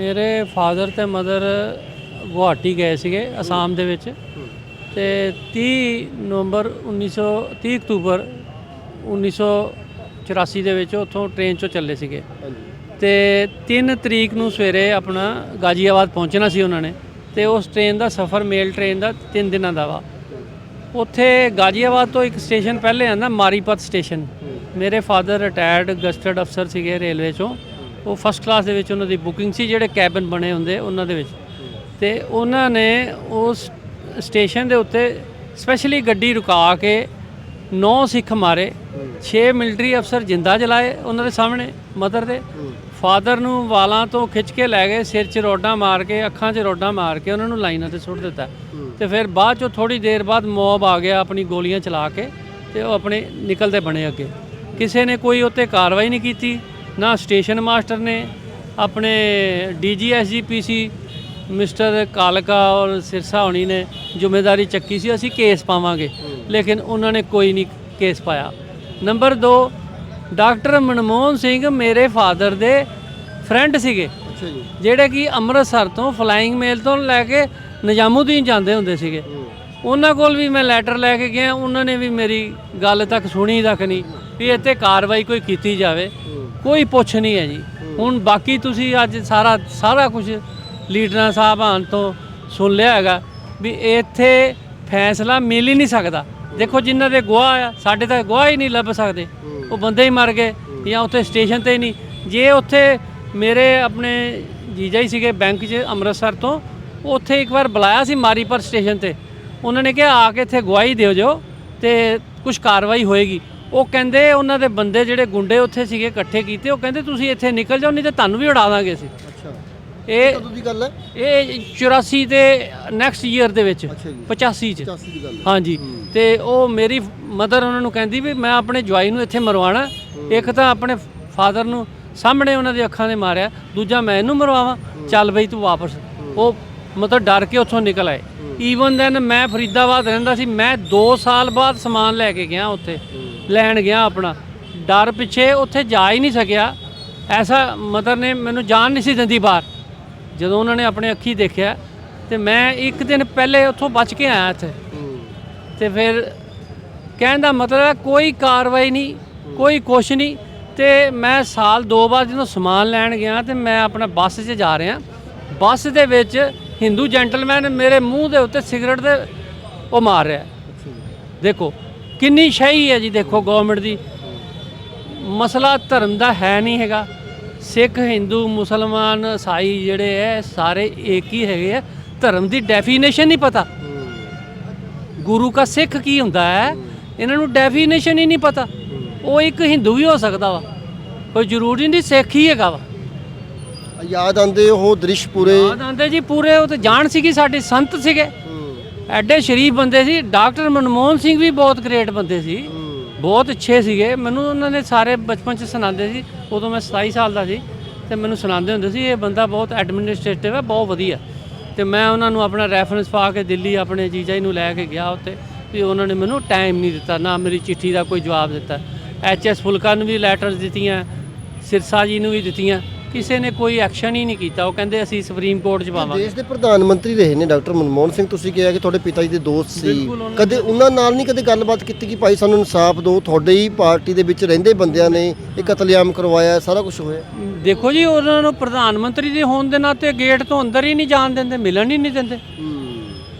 ਮੇਰੇ ਫਾਦਰ ਤੇ ਮਦਰ ਗੁਹਾਟੀ ਗਏ ਸੀਗੇ ਅਸਾਮ ਦੇ ਵਿੱਚ ਤੇ 30 ਨਵੰਬਰ 1900 30 ਅਕਤੂਬਰ 1984 ਦੇ ਵਿੱਚ ਉੱਥੋਂ ਟ੍ਰੇਨ 'ਚੋਂ ਚੱਲੇ ਸੀਗੇ। ਤੇ 3 ਤਰੀਕ ਨੂੰ ਸਵੇਰੇ ਆਪਣਾ ਗਾਜ਼ੀਆਬਾਦ ਪਹੁੰਚਣਾ ਸੀ ਉਹਨਾਂ ਨੇ ਤੇ ਉਸ ਟ੍ਰੇਨ ਦਾ ਸਫ਼ਰ ਮੇਲ ਟ੍ਰੇਨ ਦਾ 3 ਦਿਨਾਂ ਦਾ ਵਾ। ਉੱਥੇ ਗਾਜ਼ੀਆਬਾਦ ਤੋਂ ਇੱਕ ਸਟੇਸ਼ਨ ਪਹਿਲੇ ਆਂਦਾ ਮਾਰੀਪਤ ਸਟੇਸ਼ਨ ਮੇਰੇ ਫਾਦਰ ਰਿਟਾਇਰਡ ਗਸਟਡ ਅਫਸਰ ਸੀਗੇ ਰੇਲਵੇ ਚੋਂ। ਉਹ ਫਸਟ ਕਲਾਸ ਦੇ ਵਿੱਚ ਉਹਨਾਂ ਦੀ ਬੁਕਿੰਗ ਸੀ, ਜਿਹੜੇ ਕੈਬਨ ਬਣੇ ਹੁੰਦੇ ਉਹਨਾਂ ਦੇ ਵਿੱਚ। ਤੇ ਉਹਨਾਂ ਨੇ ਉਸ ਸਟੇਸ਼ਨ ਦੇ ਉੱਤੇ ਸਪੈਸ਼ਲੀ ਗੱਡੀ ਰੁਕਾ ਕੇ 9 ਸਿੱਖ ਮਾਰੇ 6 ਮਿਲਟਰੀ ਅਫਸਰ ਜਿੰਦਾ ਜਲਾਏ ਉਹਨਾਂ ਦੇ ਸਾਹਮਣੇ ਮਦਰ ਦੇ। ਫਾਦਰ ਨੂੰ ਵਾਲਾਂ ਤੋਂ ਖਿੱਚ ਕੇ ਲੈ ਗਏ, ਸਿਰ 'ਚ ਰੋਡਾਂ ਮਾਰ ਕੇ, ਅੱਖਾਂ 'ਚ ਰੋਡਾਂ ਮਾਰ ਕੇ ਉਹਨਾਂ ਨੂੰ ਲਾਈਨਾਂ ਤੇ ਸੁੱਟ ਦਿੱਤਾ। ਤੇ ਫਿਰ ਬਾਅਦ 'ਚੋਂ ਥੋੜੀ ਦੇਰ ਬਾਅਦ ਮੌਬ ਆ ਗਿਆ ਆਪਣੀ ਗੋਲੀਆਂ ਚਲਾ ਕੇ ਤੇ ਉਹ ਆਪਣੇ ਨਿਕਲਦੇ ਬਣੇ ਅੱਗੇ। ਕਿਸੇ ਨੇ ਕੋਈ ਉੱਤੇ ਕਾਰਵਾਈ ਨਹੀਂ ਕੀਤੀ। ਨਾ ਸਟੇਸ਼ਨ ਮਾਸਟਰ ਨੇ ਆਪਣੇ ਡੀਜੀਐਸਜੀਪੀਸੀ ਮਿਸਟਰ ਕਾਲਕਾ ਔਰ ਸਿਰਸਾ ਹੋਣੀ ਨੇ ਜ਼ਿੰਮੇਵਾਰੀ ਚੱਕੀ ਸੀ ਅਸੀਂ ਕੇਸ ਪਾਵਾਂਗੇ। ਲੇਕਿਨ ਉਹਨਾਂ ਨੇ ਕੋਈ ਨਹੀਂ ਕੇਸ ਪਾਇਆ। ਨੰਬਰ 2 ਡਾਕਟਰ ਮਨਮੋਹਨ ਸਿੰਘ ਮੇਰੇ ਫਾਦਰ ਦੇ ਫਰੈਂਡ ਸੀਗੇ। ਜਿਹੜੇ ਕਿ ਅੰਮ੍ਰਿਤਸਰ ਤੋਂ ਫਲਾਈਂਗ ਮੇਲ ਤੋਂ ਲੈ ਕੇ ਨਿਜ਼ਾਮੂਦੀਨ ਜਾਂਦੇ ਹੁੰਦੇ ਸੀਗੇ। ਉਹਨਾਂ ਕੋਲ ਵੀ ਮੈਂ ਲੈਟਰ ਲੈ ਕੇ ਗਿਆ ਉਹਨਾਂ ਨੇ ਵੀ ਮੇਰੀ ਗੱਲ ਤੱਕ ਸੁਣੀ ਤੱਕ ਨਹੀਂ। ਵੀ ਇੱਥੇ ਕਾਰਵਾਈ ਕੋਈ ਕੀਤੀ ਜਾਵੇ, ਕੋਈ ਪੁੱਛ ਨਹੀਂ ਹੈ ਜੀ। ਹੁਣ ਬਾਕੀ ਤੁਸੀਂ ਅੱਜ ਸਾਰਾ ਸਾਰਾ ਕੁਝ ਲੀਡਰਾਂ ਸਾਹਿਬ ਸਾਹਿਬਾਨ ਤੋਂ ਸੁਣ ਲਿਆ ਹੈਗਾ ਵੀ ਇੱਥੇ ਫੈਸਲਾ ਮਿਲ ਹੀ ਨਹੀਂ ਸਕਦਾ। ਦੇਖੋ ਜਿਨ੍ਹਾਂ ਦੇ ਗਵਾਹ ਆ, ਸਾਡੇ ਤਾਂ ਗਵਾਹ ਹੀ ਨਹੀਂ ਲੱਭ ਸਕਦੇ। ਉਹ ਬੰਦੇ ਹੀ ਮਰ ਗਏ ਜਾਂ ਉੱਥੇ ਸਟੇਸ਼ਨ ਤੇ ਹੀ ਨਹੀਂ। ਜੇ ਉੱਥੇ ਮੇਰੇ ਆਪਣੇ ਜੀਜਾ ਹੀ ਸੀਗੇ ਬੈਂਕ 'ਚ ਅੰਮ੍ਰਿਤਸਰ ਤੋਂ, ਉੱਥੇ ਇੱਕ ਵਾਰ ਬੁਲਾਇਆ ਸੀ ਮਾਰੀਪੁਰ ਸਟੇਸ਼ਨ ਤੇ। ਉਹਨਾਂ ਨੇ ਕਿਹਾ, ਆ ਕੇ ਇੱਥੇ ਗਵਾਹੀ ਦਿਓ ਜੋ ਤੇ ਕੁਝ ਕਾਰਵਾਈ ਹੋਏਗੀ। ਉਹ ਕਹਿੰਦੇ ਉਹਨਾਂ ਦੇ ਬੰਦੇ ਜਿਹੜੇ ਗੁੰਡੇ ਉੱਥੇ ਸੀਗੇ ਇਕੱਠੇ ਕੀਤੇ ਉਹ ਕਹਿੰਦੇ ਤੁਸੀਂ ਇੱਥੇ ਨਿਕਲ ਜਾਓ ਨਹੀਂ ਤੇ ਤੁਹਾਨੂੰ ਵੀ ਉਡਾ ਦਾਂਗੇ ਅਸੀਂ। ਅੱਛਾ। ਇਹ ਕਦੋਂ ਦੀ ਗੱਲ ਹੈ? ਇਹ 84 ਦੇ ਨੈਕਸਟ ਈਅਰ ਦੇ ਵਿੱਚ ਅੱਛਾ ਜੀ। 85 ਚ। 85 ਦੀ ਗੱਲ ਹੈ। ਹਾਂਜੀ। ਤੇ ਉਹ ਮੇਰੀ ਮਦਰ ਉਹਨਾਂ ਨੂੰ ਕਹਿੰਦੀ ਵੀ ਮੈਂ ਆਪਣੇ ਜਵਾਈ ਨੂੰ ਇੱਥੇ ਮਰਵਾਣਾ ਇੱਕ ਤਾਂ ਆਪਣੇ ਫਾਦਰ ਨੂੰ ਸਾਹਮਣੇ ਉਹਨਾਂ ਦੀ ਅੱਖਾਂ ਦੇ ਮਾਰਿਆ ਦੂਜਾ ਮੈਂ ਇਹਨੂੰ ਮਰਵਾਵਾਂ ਚੱਲ ਬਈ ਤੂੰ ਵਾਪਸ। ਉਹ ਮਤਲਬ ਡਰ ਕੇ ਉੱਥੋਂ ਨਿਕਲ ਆਏ। ਈਵਨ ਦੈਨ ਮੈਂ ਫਰੀਦਾਬਾਦ ਰਹਿੰਦਾ ਸੀ ਮੈਂ 2 ਸਾਲ ਬਾਅਦ ਸਮਾਨ ਲੈ ਕੇ ਗਿਆ ਉੱਥੇ। ਲੈਣ ਗਿਆ ਆਪਣਾ। ਡਰ ਪਿੱਛੇ ਉੱਥੇ ਜਾ ਹੀ ਨਹੀਂ ਸਕਿਆ। ਐਸਾ ਮਦਰ ਨੇ ਮੈਨੂੰ ਜਾਣ ਨਹੀਂ ਸੀ ਦਿੰਦੀ ਬਾਹਰ। ਜਦੋਂ ਉਹਨਾਂ ਨੇ ਆਪਣੇ ਅੱਖੀ ਦੇਖਿਆ, ਤੇ ਮੈਂ ਇੱਕ ਦਿਨ ਪਹਿਲੇ ਉੱਥੋਂ ਬਚ ਕੇ ਆਇਆ ਇੱਥੇ। ਤੇ ਫਿਰ ਕਹਿਣ ਦਾ ਮਤਲਬ ਹੈ ਕੋਈ ਕਾਰਵਾਈ ਨਹੀਂ, ਕੋਈ ਕੁਛ ਨਹੀਂ। ਤੇ ਮੈਂ ਸਾਲ ਦੋ ਵਾਰ ਜਦੋਂ ਸਮਾਨ ਲੈਣ ਗਿਆ, ਤੇ ਮੈਂ ਆਪਣਾ ਬੱਸ 'ਚ ਜਾ ਰਿਹਾ। ਬੱਸ ਦੇ ਵਿੱਚ ਹਿੰਦੂ ਜੈਂਟਲਮੈਨ ਮੇਰੇ ਮੂੰਹ ਦੇ ਉੱਤੇ ਸਿਗਰਟ ਦੇ ਉਹ ਮਾਰ ਰਿਹਾ। ਦੇਖੋ ਕਿੰਨੀ ਸ਼ਹੀ ਹੈ ਜੀ ਦੇਖੋ ਗਵਰਨਮੈਂਟ ਦੀ। ਮਸਲਾ ਧਰਮ ਦਾ ਹੈ ਨਹੀਂ ਹੈਗਾ। ਸਿੱਖ ਹਿੰਦੂ ਮੁਸਲਮਾਨ ਈਸਾਈ ਜਿਹੜੇ ਐ ਸਾਰੇ ਇੱਕ ਹੀ ਹੈਗੇ ਆ। ਧਰਮ ਦੀ ਡੈਫੀਨੇਸ਼ਨ ਨਹੀਂ ਪਤਾ। ਗੁਰੂ ਕਾ ਸਿੱਖ ਕੀ ਹੁੰਦਾ ਹੈ? ਇਹਨਾਂ ਨੂੰ ਡੈਫੀਨੇਸ਼ਨ ਹੀ ਨਹੀਂ ਪਤਾ। ਉਹ ਇੱਕ ਹਿੰਦੂ ਵੀ ਹੋ ਸਕਦਾ ਵਾ। ਕੋਈ ਜ਼ਰੂਰੀ ਨਹੀਂ ਸਿੱਖ ਹੀ ਹੈਗਾ ਵਾ। ਯਾਦ ਆਂਦੇ ਉਹ ਦ੍ਰਿਸ਼ ਪੂਰੇ। ਯਾਦ ਆਂਦੇ ਜੀ ਪੂਰੇ ਉਹ ਤੇ ਜਾਣ ਸੀਗੀ ਸਾਡੇ ਸੰਤ ਸੀਗੇ। ਐਡੇ ਸ਼ਰੀਫ ਬੰਦੇ ਸੀ, ਡਾਕਟਰ ਮਨਮੋਹਨ ਸਿੰਘ ਵੀ ਬਹੁਤ ਗ੍ਰੇਟ ਬੰਦੇ ਸੀ। ਬਹੁਤ ਅੱਛੇ ਸੀਗੇ। ਮੈਨੂੰ ਉਹਨਾਂ ਨੇ ਸਾਰੇ ਬਚਪਨ ਚ ਸੁਣਾਉਂਦੇ ਸੀ। ਉਦੋਂ ਮੈਂ 27 ਸਾਲ ਦਾ ਸੀ ਤੇ ਮੈਨੂੰ ਸੁਣਾਉਂਦੇ ਹੁੰਦੇ ਸੀ, ਇਹ ਬੰਦਾ ਬਹੁਤ ਐਡਮਿਨਿਸਟ੍ਰੇਟਿਵ ਹੈ, ਬਹੁਤ ਵਧੀਆ। ਤੇ ਮੈਂ ਉਹਨਾਂ ਨੂੰ ਆਪਣਾ ਰੈਫਰੈਂਸ ਪਾ ਕੇ ਦਿੱਲੀ ਆਪਣੇ ਜੀਜਾ ਜੀ ਨੂੰ ਲੈ ਕੇ ਗਿਆ ਉੱਥੇ ਵੀ ਉਹਨਾਂ ਨੇ ਮੈਨੂੰ ਟਾਈਮ ਨਹੀਂ ਦਿੱਤਾ, ਨਾ ਮੇਰੀ ਚਿੱਠੀ ਦਾ ਕੋਈ ਜਵਾਬ ਦਿੱਤਾ। ਐਚ ਐਸ ਫੁਲਕਾ ਨੂੰ ਵੀ ਲੈਟਰਸ ਦਿੱਤੀਆਂ, ਸਿਰਸਾ ਜੀ ਨੂੰ ਵੀ ਦਿੱਤੀਆਂ। ਕਿਸੇ ਨੇ ਕੋਈ ਐਕਸ਼ਨ ਹੀ ਨਹੀਂ ਕੀਤਾ। ਉਹ ਕਹਿੰਦੇ ਅਸੀਂ ਸੁਪਰੀਮ ਕੋਰਟ 'ਚ ਪਾਵਾਂਗੇ। ਦੇਸ਼ ਦੇ ਪ੍ਰਧਾਨ ਮੰਤਰੀ ਰਹੇ ਨੇ ਡਾਕਟਰ ਮਨਮੋਹਨ ਸਿੰਘ। ਤੁਸੀਂ ਕਿਹਾ ਕਿ ਤੁਹਾਡੇ ਪਿਤਾ ਜੀ ਦੇ ਦੋਸਤ ਸੀ। ਬਿਲਕੁਲ ਉਹਨਾਂ ਕਦੇ ਉਹਨਾਂ ਨਾਲ ਨਹੀਂ ਕਦੇ ਗੱਲਬਾਤ ਕੀਤੀ ਕਿ ਭਾਈ ਸਾਨੂੰ ਇਨਸਾਫ ਦਿਓ ਤੁਹਾਡੇ ਹੀ ਪਾਰਟੀ ਦੇ ਵਿੱਚ ਰਹਿੰਦੇ ਬੰਦਿਆਂ ਨੇ ਇਹ ਕਤਲੇਆਮ ਕਰਵਾਇਆ ਸਾਰਾ ਕੁਝ ਹੋਇਆ। ਦੇਖੋ ਜੀ ਉਹਨਾਂ ਨੂੰ ਪ੍ਰਧਾਨ ਮੰਤਰੀ ਦੇ ਹੋਣ ਦੇ ਨਾਤੇ ਗੇਟ ਤੋਂ ਅੰਦਰ ਹੀ ਨਹੀਂ ਜਾਣ ਦਿੰਦੇ ਮਿਲਣ ਹੀ ਨਹੀਂ ਦਿੰਦੇ।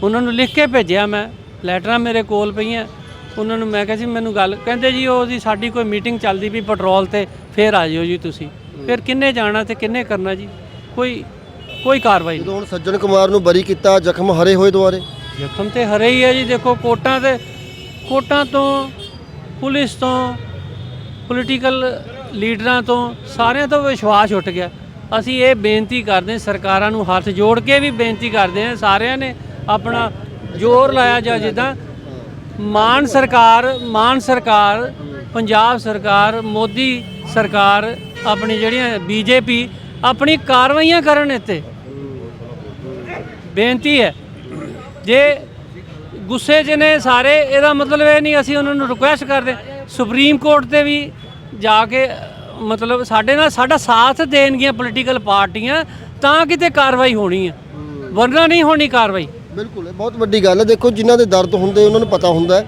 ਉਹਨਾਂ ਨੂੰ ਲਿਖ ਕੇ ਭੇਜਿਆ ਮੈਂ ਲੈਟਰਾਂ ਮੇਰੇ ਕੋਲ ਪਈਆਂ। ਉਹਨਾਂ ਨੂੰ ਮੈਂ ਕਿਹਾ ਸੀ ਮੈਨੂੰ ਗੱਲ ਕਹਿੰਦੇ ਜੀ ਉਹਦੀ ਸਾਡੀ ਕੋਈ ਮੀਟਿੰਗ ਚੱਲਦੀ ਵੀ ਪੈਟਰੋਲ ਤੇ ਫੇਰ ਆ ਜਿਓ ਜੀ ਤੁਸੀਂ। ਫਿਰ ਕਿੰਨੇ ਜਾਣਾ ਤੇ ਕਿੰਨੇ ਕਰਨਾ ਜੀ? ਕੋਈ ਕੋਈ ਕਾਰਵਾਈ ਨਹੀਂ ਜਦੋਂ ਹੁਣ ਸੱਜਣ ਕੁਮਾਰ ਨੂੰ ਬਰੀ ਕੀਤਾ ਜ਼ਖਮ ਹਰੇ ਹੋਏ ਦੁਆਰੇ? ਜ਼ਖਮ ਤੇ ਹਰੇ ਹੀ ਹੈ ਜੀ ਦੇਖੋ ਕੋਟਾਂ ਤੇ ਕੋਟਾਂ ਤੋਂ ਪੁਲਿਸ ਤੋਂ ਪੋਲੀਟੀਕਲ ਲੀਡਰਾਂ ਤੋਂ ਸਾਰਿਆਂ ਤੋਂ ਵਿਸ਼ਵਾਸ ਉੱਠ ਗਿਆ। ਅਸੀਂ ਇਹ ਬੇਨਤੀ ਕਰਦੇ ਹਾਂ ਸਰਕਾਰਾਂ ਨੂੰ ਹੱਥ ਜੋੜ ਕੇ ਵੀ ਬੇਨਤੀ ਕਰਦੇ ਹਾਂ ਸਾਰਿਆਂ ਨੇ ਆਪਣਾ ਜ਼ੋਰ ਲਾਇਆ ਜਾਂ ਜਿੱਦਾਂ ਮਾਨ ਸਰਕਾਰ ਮਾਨ ਸਰਕਾਰ ਪੰਜਾਬ ਸਰਕਾਰ ਮੋਦੀ ਸਰਕਾਰ ਆਪਣੀ ਜਿਹੜੀਆਂ ਬੀਜੇਪੀ ਆਪਣੀ ਕਾਰਵਾਈਆਂ ਕਰਨ ਇੱਥੇ। ਬੇਨਤੀ ਹੈ। ਜੇ ਗੁੱਸੇ 'ਚ ਨੇ ਸਾਰੇ, ਇਹਦਾ ਮਤਲਬ ਇਹ ਨਹੀਂ ਅਸੀਂ ਉਹਨਾਂ ਨੂੰ ਰਿਕੁਐਸਟ ਕਰਦੇ। ਸੁਪਰੀਮ ਕੋਰਟ ਤੇ ਵੀ ਜਾ ਕੇ, ਮਤਲਬ ਸਾਡੇ ਨਾਲ, ਸਾਡਾ ਸਾਥ ਦੇਣਗੀਆਂ ਪੋਲੀਟੀਕਲ ਪਾਰਟੀਆਂ, ਤਾਂ ਕਿਤੇ ਕਾਰਵਾਈ ਹੋਣੀ ਹੈ ਵਰਨਾ ਨਹੀਂ ਹੋਣੀ ਕਾਰਵਾਈ। ਬਿਲਕੁਲ ਬਹੁਤ ਵੱਡੀ ਗੱਲ ਹੈ। ਦੇਖੋ, ਜਿਨ੍ਹਾਂ ਦੇ ਦਰਦ ਹੁੰਦੇ, ਉਹਨਾਂ ਨੂੰ ਪਤਾ ਹੁੰਦਾ ਹੈ।